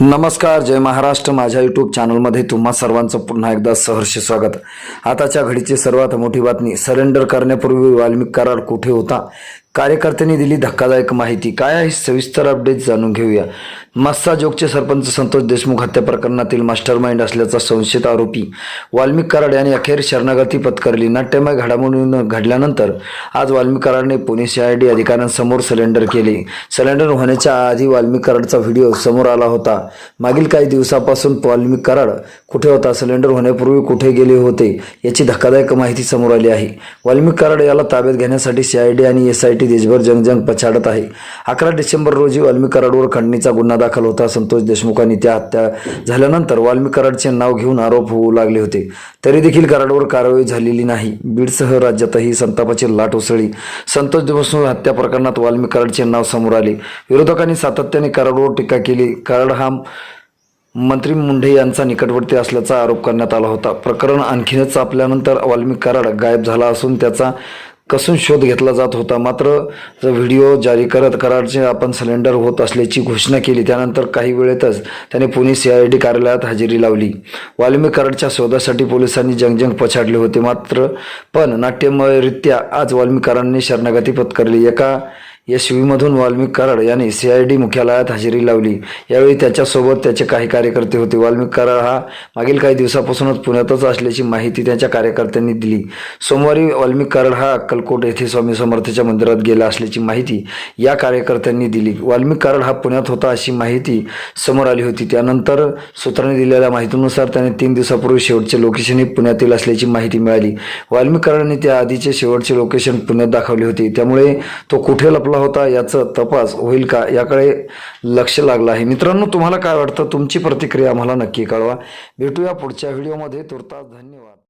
नमस्कार जय महाराष्ट्र. माझ्या यूट्यूब चॅनलमध्ये तुम्हा सर्वांचं पुन्हा एकदा सहर्ष स्वागत. आताच्या घडीची सर्वात मोठी बातमी सरेंडर करण्यापूर्वी वाल्मिक करार कुठे होता? कार्यकर्त्यांनी दिली धक्कादायक माहिती. काय आहे? सविस्तर अपडेट जाणून घेऊया. मस्सा जोगचे सरपंच संतोष देशमुख हत्या प्रकरणातील मास्टर माइंड असल्याचा संशयित आरोपी. वाल्मिक कराड यांनी अखेर शरणागती पत्करली. नाट्यमय घडामोडीनं घडल्यानंतर आज वाल्मिक कराडने पुणे सीआयडी अधिकाऱ्यांसमोर सिलेंडर केले. सिलेंडर होण्याच्या आधी वाल्मिक कराडचा व्हिडिओ समोर आला होता. मागील काही दिवसापासून वाल्मिक कराड कुठे होता? सिलेंडर होण्यापूर्वी कुठे गेले होते? याची धक्कादायक माहिती समोर आली आहे. वाल्मिक कराड याला ताब्यात घेण्यासाठी सीआयडी आणि एस आय देशभर जंगजंग पछाडत आहे. अकरा डिसेंबर रोजी वाल्मी कराडवर खंडणीचा गुन्हा दाखल होता. संतोष देशमुखांनी त्या हत्या झाल्यानंतर वाल्मी कराडचे नाव घेऊन आरोप होऊ लागले होते. तरी देखील कराडवर कारवाई झालेली नाही. बीडसह राज्यातही संतापाची लाट उसळली. संतोष देशमुख हत्या प्रकरणात वाल्मी कराडचे नाव समोर आले. विरोधकांनी सातत्याने कराडवर टीका केली. कराड हा मंत्री मुंढे यांचा निकटवर्ती असल्याचा आरोप करण्यात आला होता. प्रकरण आणखीनच आपल्यानंतर वाल्मिक कराड गायब झाला असून त्याचा कसून शोध घेतला जात होता? मात्र जो व्हिडिओ जारी करत कराडचे आपण सिलेंडर होत असल्याची घोषणा केली त्यानंतर काही वेळेतच त्याने पुणे सीआयडी कार्यालयात हजेरी लावली. वाल्मिक कराडच्या शोधासाठी पोलिसांनी जंगजंग पछाडले होते मात्र पण नाट्यमयरित्या आज वाल्मिकरांनी शरणागती पत्करली. एका शिवीमधून वाल्मिक कराड यांनी सीआयडी मुख्यालयात हजेरी लावली. यावेळी त्याच्यासोबत त्याचे काही कार्यकर्ते होते. वाल्मिक कराड हा मागील काही दिवसापासूनच पुण्यातच असल्याची माहिती त्याच्या कार्यकर्त्यांनी दिली. सोमवारी वाल्मिक कराड हा अक्कलकोट येथे स्वामी समर्थाच्या मंदिरात गेला असल्याची माहिती या कार्यकर्त्यांनी दिली. वाल्मिक कराड हा पुण्यात होता अशी माहिती समोर आली होती. त्यानंतर सूत्रांनी दिलेल्या माहितीनुसार त्याने तीन दिवसापूर्वी शेवटचे लोकेशन हे पुण्यातील असल्याची माहिती मिळाली. वाल्मिक कराडने त्या आधीचे शेवटचे लोकेशन पुण्यात दाखवले होते. त्यामुळे तो कुठे लपला होता याचं तपास होईल का? याकडे लक्ष लागलं आहे. मित्रांनो तुम्हाला काय वाटतं? तुमची प्रतिक्रिया आम्हाला नक्की कळवा. भेटूया पुढच्या व्हिडिओमध्ये. तुर्तास धन्यवाद.